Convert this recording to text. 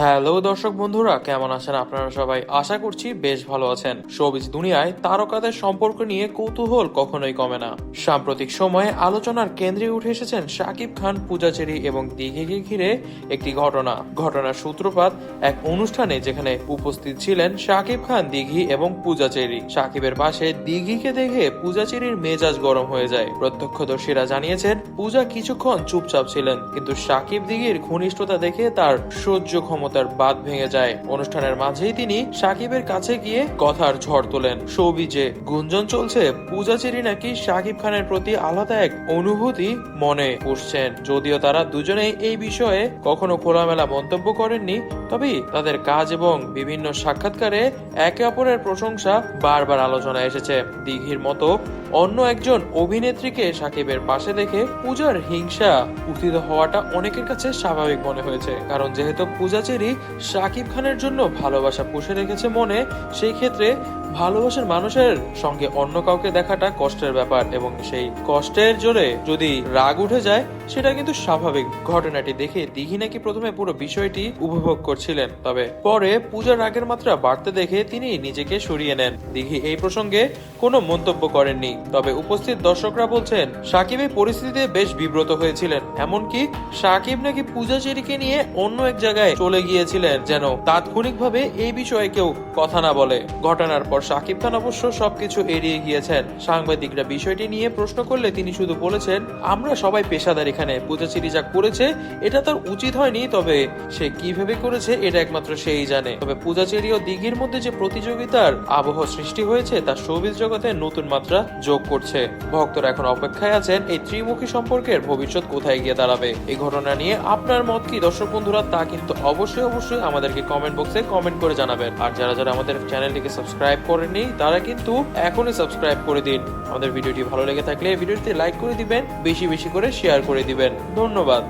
Hello দর্শক বন্ধুরা, কেমন আছেন আপনারা সবাই? আশা করছি বেশ ভালো আছেন। শোবিজ দুনিয়ায় তারকাদের সম্পর্ক নিয়ে কৌতূহল কখনোই কমে না। সাম্প্রতিক সময়ে আলোচনার কেন্দ্রে উঠে এসেছেন শাকিব খান, পূজাচেরি এবং দিঘিকে ঘিরে একটি ঘটনা। ঘটনার সূত্রপাত এক অনুষ্ঠানে যেখানে উপস্থিত ছিলেন শাকিব খান, দিঘি এবং পূজাচেরি। শাকিবের পাশে দিঘিকে দেখে পূজাচেরির মেজাজ গরম হয়ে যায়। প্রত্যক্ষদর্শীরা জানিয়েছেন, পূজা কিছুক্ষণ চুপচাপ ছিলেন, কিন্তু শাকিব দিঘির ঘনিষ্ঠতা দেখে তার সহ্য ক্ষমতার বাদ ভেঙে যায়। অনুষ্ঠানের মাঝেই তিনি সাকিবের কাছে গিয়ে কথার ঝড় তোলেন। সৌবিজে গুঞ্জন চলছে, পূজাচেরি নাকি সাকিব খানের প্রতি আলাদা এক অনুভূতি মনে পুষছেন। যদিও তারা দুজনেই এই বিষয়ে কখনো খোলামেলা মন্তব্য করেননি, তবে তাদের কাজ এবং বিভিন্ন সাক্ষাৎকারে একে অপরের প্রশংসা বারবার আলোচনায় এসেছে। দিঘির মতো অন্য একজন অভিনেত্রীকে সাকিবের পাশে দেখে পূজার হিংসা উত্থিত হওয়াটা অনেকের কাছে স্বাভাবিক মনে হয়েছে। কারণ যেহেতু পূজাচেরি সাকিব খানের জন্য ভালোবাসা পুষে রেখেছে মনে সেই ক্ষেত্রে ভালোবাসার মানুষের সঙ্গে অন্য কাউকে দেখাটা কষ্টের ব্যাপার এবং সেই কষ্টের জোরে যদি রাগ উঠে যায়, সেটা কিন্তু স্বাভাবিক ঘটনাটি দেখে দিঘি নাকি প্রথমে পুরো বিষয়টি উপভোগ করছিলেন। তবে পরে পূজার রাগের মাত্রা বাড়তে দেখে তিনি নিজেকে সরিয়ে নেন। দিঘি এই প্রসঙ্গে কোনো মন্তব্য করেননি। তবে উপস্থিত দর্শকরা বলছেন সাকিব এই পরিস্থিতিতে বেশ বিব্রত হয়েছিলেন। এমনকি সাকিব নাকি পূজাচেরিকে নিয়ে অন্য এক জায়গায় চলে গিয়েছিলেন যেন তাৎক্ষণিকভাবে এই বিষয়ে কেউ কথা না বলে। ঘটনার পর সাকিব খান অবশ্য সবকিছু এড়িয়ে গিয়েছেন। সাংবাদিকরা বিষয়টি নিয়ে প্রশ্ন করলে তিনি শুধু বলেছেন, আমরা সবাই পেশাদার এখানে। পূজাচেরি যা করেছে, এটা তার উচিত হয়নি, তবে সে কীভাবে করেছে, এটা একমাত্র সেই জানে। তবে পূজাচেরি ও দিঘির মধ্যে যে প্রতিযোগিতার আবহ সৃষ্টি হয়েছে, তা শোবিজ জগতে নতুন মাত্রা যোগ করছে। ভক্তরা এখন অপেক্ষায় আছেন, এই ত্রিমুখী সম্পর্কের ভবিষ্যৎ কোথায় গিয়ে দাঁড়াবে? এই ঘটনা নিয়ে আপনার মত কি? দর্শক বন্ধুরা, তা কিন্তু অবশ্যই অবশ্যই আমাদেরকে কমেন্ট বক্সে কমেন্ট করে জানাবেন। আর যারা যারা আমাদের চ্যানেলটিকে সাবস্ক্রাইব করেননি, তারা কিন্তু এখনই সাবস্ক্রাইব করে দিন। আমাদের ভিডিওটি ভালো লেগে থাকলে ভিডিওটিতে লাইক করে দিবেন, বেশি বেশি করে শেয়ার করে দিবেন। ধন্যবাদ।